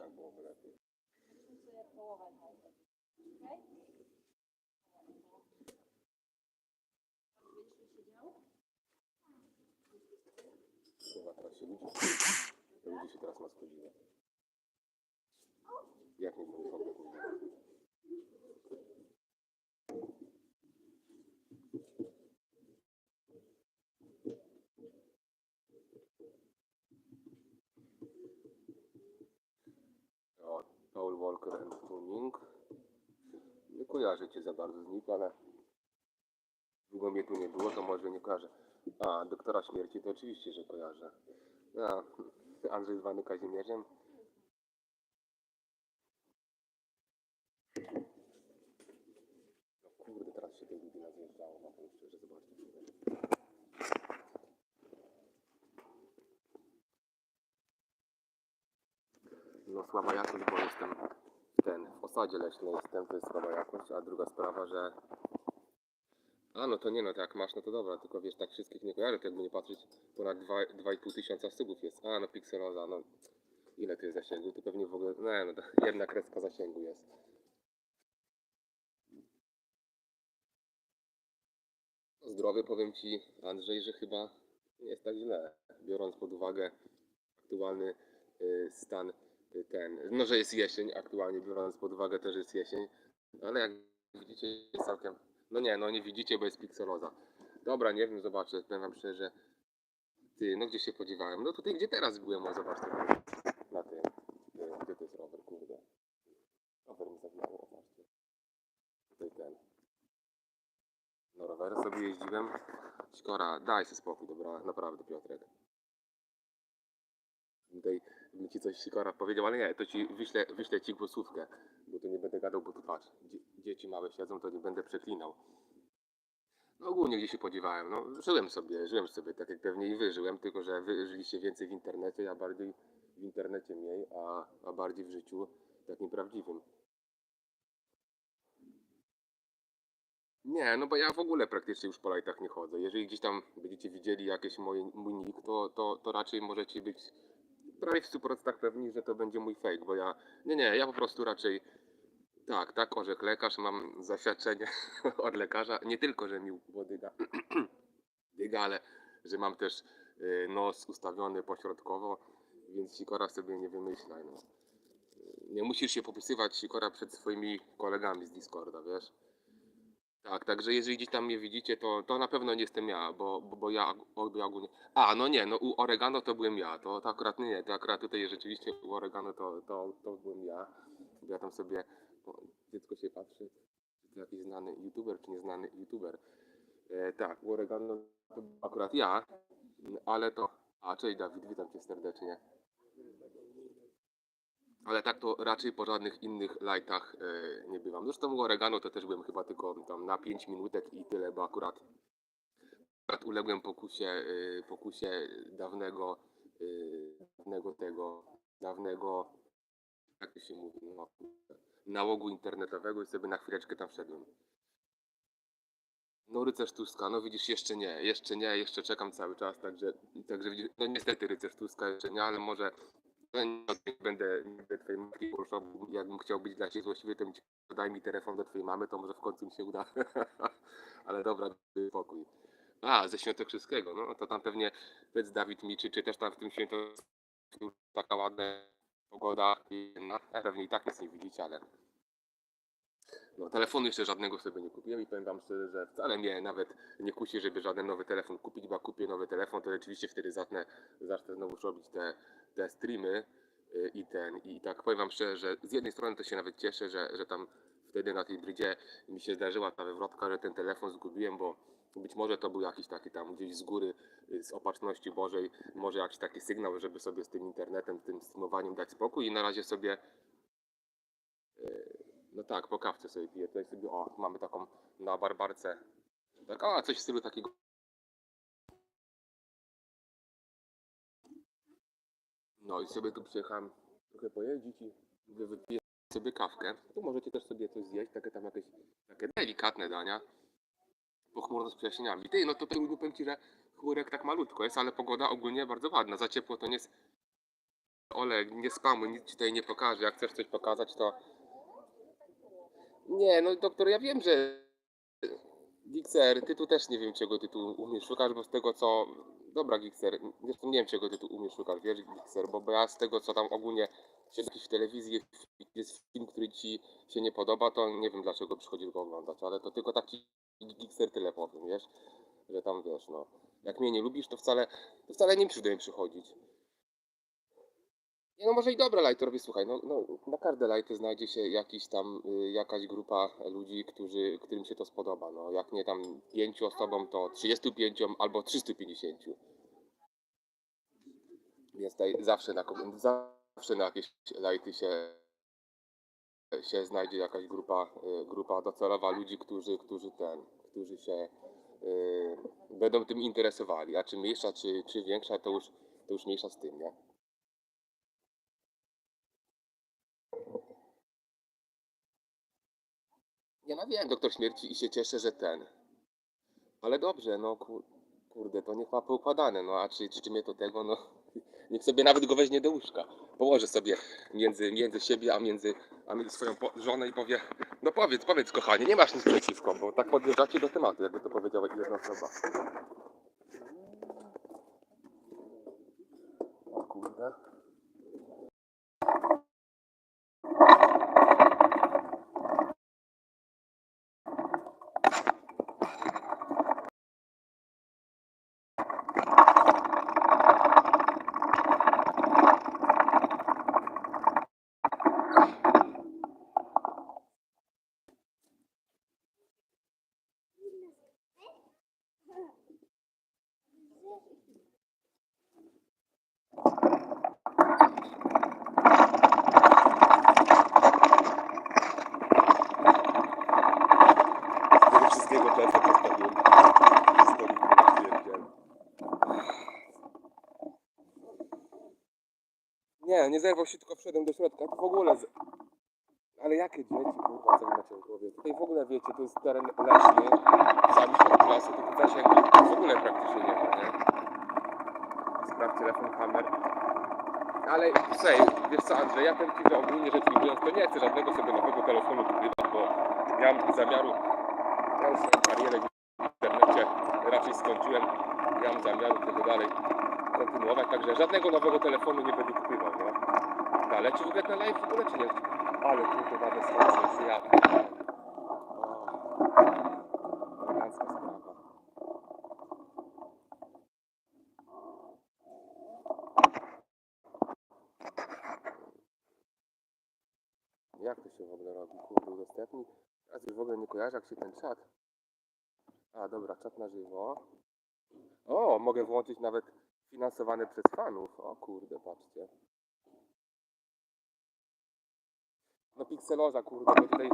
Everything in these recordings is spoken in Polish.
tak byłoby lepiej. Chyba teraz się ludzi, ludzie się teraz maskują. Jak nie mówię sobie, kurwa. O, Paul Walker and Tuning. Nie kojarzę cię za bardzo z nich, ale długo mnie tu nie było, to może nie kojarzę. A, doktora śmierci to oczywiście, że kojarzę. A, Andrzej zwany Kazimierzem. No kurde, teraz się tej ludzi nazjeżdżało, na powiem szczerze, zobaczcie. No słaba jakość, bo jestem ten, w osadzie leśnej jestem, to jest słaba jakość, a druga sprawa, że a no to nie no, jak masz, no to dobra, tylko wiesz, tak wszystkich nie kojarzę, to jakby nie patrzeć, ponad dwa- 2,5 tysiąca subów jest. A no pikseloza, no ile to jest zasięgu? To pewnie w ogóle, nie no, to jedna kreska zasięgu jest. Zdrowie powiem Ci, Andrzej, że chyba nie jest tak źle, biorąc pod uwagę aktualny y, stan ten, no że jest jesień, aktualnie biorąc pod uwagę też jest jesień, ale jak widzicie jest całkiem, no nie, no nie widzicie, bo jest pikseloza. Dobra, nie wiem, zobaczę, powiem wam szczerze, ty, no gdzie się podziewałem, no tutaj gdzie teraz byłem, o zobaczcie, na tym, gdzie to jest rower, kurde, rower mi zawiało, zobaczcie, tutaj ten, no rowerem sobie jeździłem, Skora, daj sobie spokój, dobra, naprawdę Piotrek. Tutaj bym ci coś Sikora powiedział, ale nie, to ci wyślę, wyślę ci głosówkę, bo tu nie będę gadał, bo tu patrz, dzie- dzieci małe siedzą, to nie będę przeklinał. No ogólnie gdzie się podziewałem, no żyłem sobie, żyłem sobie tak jak pewnie i wy żyłem, tylko że wy żyliście więcej w internecie, ja bardziej w internecie mniej, a, a bardziej w życiu takim prawdziwym. Nie, no bo ja w ogóle praktycznie już po lajtach nie chodzę. Jeżeli gdzieś tam będziecie widzieli jakieś moje, mój nick, to, to, to raczej możecie być prawie w 100% pewni, że to będzie mój fake, bo ja, nie, nie, ja po prostu raczej, tak, tak, orzekł lekarz, mam zaświadczenie od lekarza, nie tylko, że mi wodyga, dyga, ale że mam też y, nos ustawiony pośrodkowo, więc sikora sobie nie wymyślaj, no. Nie musisz się popisywać sikora przed swoimi kolegami z Discorda, wiesz? Tak, także jeżeli gdzieś tam mnie widzicie, to, to na pewno nie jestem ja, bo, bo, bo ja, bo ogólnie... A, no nie, no u Oregano to byłem ja, to, to akurat nie, to akurat tutaj rzeczywiście u Oregano to, to, to byłem ja, bo ja tam sobie, o, dziecko się patrzy, czy to jakiś znany youtuber, czy nieznany youtuber. E, tak, u Oregano to akurat ja, ale to... A, cześć Dawid, witam cię serdecznie. Ale tak to raczej po żadnych innych lightach e, nie bywam. Zresztą u Oregano to też byłem chyba tylko tam na 5 minutek i tyle, bo akurat, akurat uległem pokusie, e, pokusie dawnego, e, dawnego tego, dawnego, jak to się mówi, no, nałogu internetowego i sobie na chwileczkę tam wszedłem. No rycerz Tuska, no widzisz, jeszcze nie, jeszcze nie, jeszcze czekam cały czas, także, także widzisz, no niestety rycerz Tuska jeszcze nie, ale może nie będę, nie będę twojej matki poruszał, jakbym chciał być dla ciebie złośliwy, to daj mi telefon do twojej mamy, to może w końcu mi się uda. Ale dobra, spokój. A, ze Świętokrzyskiego, no to tam pewnie powiedz Dawid mi, czy, też tam w tym święto taka ładna pogoda, no, pewnie i tak nic nie widzicie, ale no, telefonu jeszcze żadnego sobie nie kupiłem i powiem wam szczerze, że wcale mnie nawet nie kusi, żeby żaden nowy telefon kupić, bo jak kupię nowy telefon, to rzeczywiście wtedy zacznę, zacznę znowu robić te, te streamy y, i ten, i tak powiem wam szczerze, że z jednej strony to się nawet cieszę, że, że tam wtedy na tej brydzie mi się zdarzyła ta wywrotka, że ten telefon zgubiłem, bo być może to był jakiś taki tam gdzieś z góry, y, z opatrzności Bożej, może jakiś taki sygnał, żeby sobie z tym internetem, z tym streamowaniem dać spokój i na razie sobie y, no tak, po kawce sobie piję. Tutaj sobie, o, mamy taką na barbarce. Tak, a coś w stylu takiego. No i sobie tu przyjechałem trochę pojeździć i wypiję sobie kawkę. Tu możecie też sobie coś zjeść, takie tam jakieś takie delikatne dania. Pochmurno z przejaśnieniami. Ty, no to tutaj powiem Ci, że chmurek tak malutko jest, ale pogoda ogólnie bardzo ładna. Za ciepło to nie jest Ole, nie spamuj, nic ci tutaj nie pokażę. Jak chcesz coś pokazać, to... Nie, no doktor, ja wiem, że... Gixer, ty tu też nie wiem, czego ty tu umiesz szukać, bo z tego co... Dobra, Gixer, zresztą nie wiem, czego ty tu umiesz szukać, wiesz, Gixer, bo, bo ja z tego, co tam ogólnie się w telewizji jest, film, który ci się nie podoba, to nie wiem, dlaczego przychodzisz go oglądać, ale to tylko tak ci Gixer tyle powiem, wiesz, że tam, wiesz, no... Jak mnie nie lubisz, to wcale, to wcale nie musisz do przychodzić. Nie no może i dobra lajtorowie, słuchaj, no, no na każde lajty znajdzie się jakiś tam, y, jakaś grupa ludzi, którzy, którym się to spodoba, no jak nie tam pięciu osobom, to 35 albo 350. Więc tutaj zawsze na, zawsze na jakieś lajty się, się znajdzie jakaś grupa, y, grupa docelowa ludzi, którzy, którzy ten, którzy się y, będą tym interesowali, a czy mniejsza, czy, czy większa, to już, to już mniejsza z tym, nie? Ja wiem, doktor śmierci i się cieszę, że ten. Ale dobrze, no kur, kurde, to niech ma poukładane, no a czy, czy, czy mnie to tego, no niech sobie nawet go weźmie do łóżka. Położy sobie między, między siebie, a między, a między swoją żonę i powie, no powiedz, powiedz kochanie, nie masz nic przeciwko, bo tak podjeżdżacie do tematu, jakby to powiedziała jedna osoba. O kurde. Nie, zerwał się, tylko wszedłem do środka. To w ogóle... Z... Ale jakie dzieci, kurwa, co macie w głowie? Tutaj w ogóle, wiecie, to jest teren leśny, sami środek lasu, to tutaj się w ogóle praktycznie nie ma, nie? Sprawdź telefon, kamer. Ale słuchaj, wiesz co Andrzej, ja powiem Ci, że ogólnie rzecz ujmując, to nie chcę żadnego sobie nowego telefonu kupować, bo nie mam zamiaru, ja już swoją karierę w internecie raczej skończyłem, nie mam zamiaru tego dalej kontynuować, także żadnego nowego telefonu nie będę kupował, no. No, Ale czy w ogóle ten live w ogóle czy nie? Ale kurde, nawet słońce, ja. O, elegancka sprawa. Jak to się w ogóle robi? Kurde, udostępnij. Teraz już w ogóle nie kojarzę, jak się ten czat. A, dobra, czat na żywo. O, mogę włączyć nawet finansowane przez fanów. O kurde, patrzcie. No pikseloza, kurde, bo tutaj...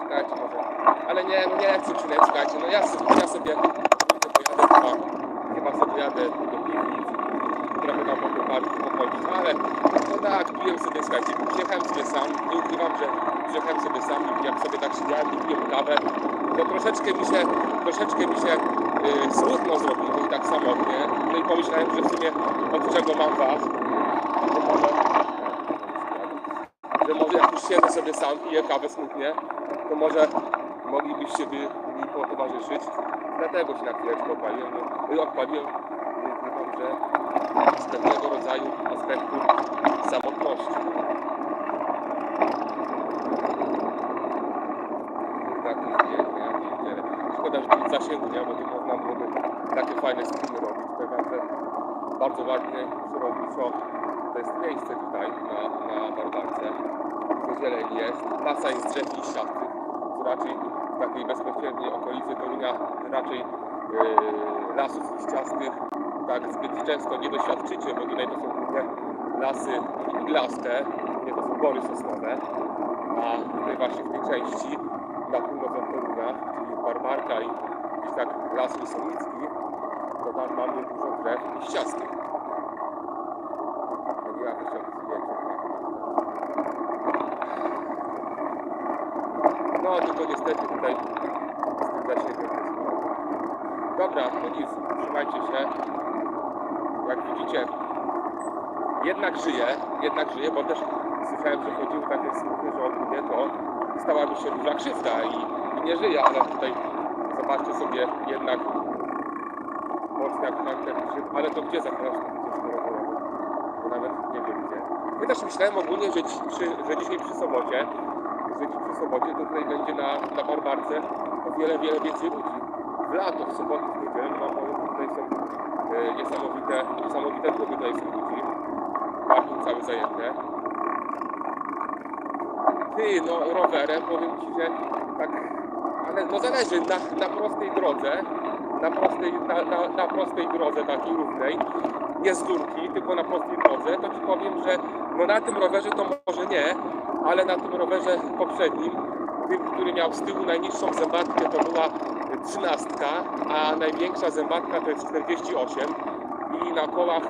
Czekajcie może. Ale nie, no nie chcę przynajmniej, czekajcie. No ja sobie, ja sobie pojadę chyba, chyba sobie jadę do piwnic. Trochę tam mogę pochodzić, ale no tak, piłem sobie, słuchajcie, przyjechałem sobie sam, nie ukrywam, że przyjechałem sobie sam jak sobie tak siedziałem i piłem kawę, to troszeczkę mi się, troszeczkę mi się smutno zrobiło i tak samotnie. No i pomyślałem, że w sumie od czego mam was, że może, że może jak już siedzę sobie sam, piję kawę smutnie, to może moglibyście by mi potowarzyszyć. Dlatego się na chwileczkę odpaliłem, no, i odpaliłem, ukrywam, że z pewnego rodzaju aspektu samotności. Tak, nie, nie, nie, nie. Szkoda, że nic zasięgu nie ma, bo tu można byłoby takie fajne screeny robić. Powiem wam, że bardzo ładnie przyrodniczo to jest miejsce tutaj na, na Barbarce. Zieleń jest, masa jest drzew liściastych, co raczej w takiej bezpośredniej okolicy Torunia raczej yy, lasów liściastych. Tak zbyt często nie doświadczycie, bo tutaj to są głównie lasy iglaste, nie to są bory sosnowe, a tutaj właśnie w tej części na północ od Torunia, czyli Barbarka i gdzieś tak las Łysonicki, to dużo drzew liściastych. Zdjęcie. No tylko niestety tutaj z tym zasięgiem jest. Dobra, no nic, trzymajcie się. Jak widzicie, jednak żyje, jednak żyje, bo też słyszałem, że chodziły takie słuchy, że ogólnie to stała mi się duża krzywda i, i nie żyje, ale tutaj zobaczcie sobie jednak Boczniak, Hunter, grzyb, ale to gdzie chorobowego? Bo nawet nie wiem gdzie. Ja też myślałem ogólnie, że, przy, że dzisiaj przy sobocie, że dziś przy sobocie to tutaj będzie na, na Barbarce o wiele, wiele więcej ludzi. W lato, w sobotę, w niedzielę, no tutaj są e, niesamowite, niesamowite tłumy tutaj są ludzi. Parking cały zajęty. Ty, no rowerem powiem Ci, że tak, ale no zależy, na, na prostej drodze, na prostej, na, na, na prostej drodze takiej równej, nie z górki, tylko na prostej drodze, to Ci powiem, że no na tym rowerze to może nie, ale na tym rowerze poprzednim, tym, który miał z tyłu najniższą zębatkę, to była trzynastka, a największa zębatka to jest 48 i na kołach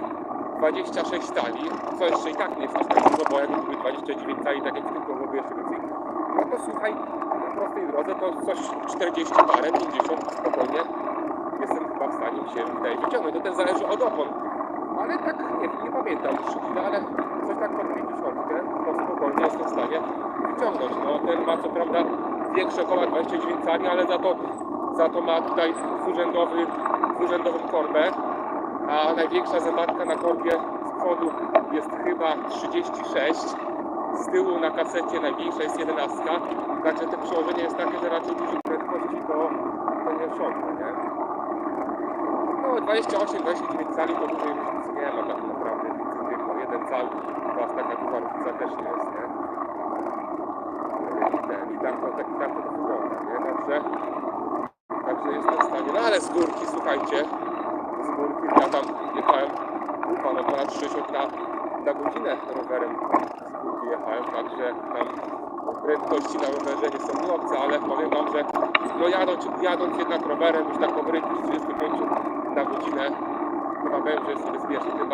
26 tali, co jeszcze i tak nie jest aż tak dużo, bo jakby były 29 tali, tak jak w tym byłoby jeszcze więcej. No to słuchaj, na prostej drodze to coś 40 parę, 50 spokojnie pani mi się no tutaj wyciągnąć. To też zależy od opon. Ale tak, nie, nie pamiętam już no ale coś tak pod 50 to spokojnie jestem w stanie wyciągnąć. No ten ma co prawda większe koła 29 cali, ale za to, za to ma tutaj dwurzędowy, dwurzędową korbę. A największa zębatka na korbie z przodu jest chyba 36 z tyłu na kasecie największa jest 11, także znaczy, to przełożenie jest takie, że raczej dużych prędkości to, to nie osiągnie. 28 gości 9 cali powyżej nic nie ma tak naprawdę, nic tylko jeden cal, była taka kwartica też nie jest, nie? I, ten, i tam to, tak, tak to wygląda, nie? Także, także jestem w stanie, no ale z górki, słuchajcie, z górki ja tam jechałem, ufa, no ponad 60 na, na godzinę rowerem z górki jechałem, także tam prędkości na rowerze nie są obce, ale powiem Wam, że no jadąc, jadąc jednak rowerem już taką w 35 na godzinę, chyba wiem, że jest bezpieczny, tym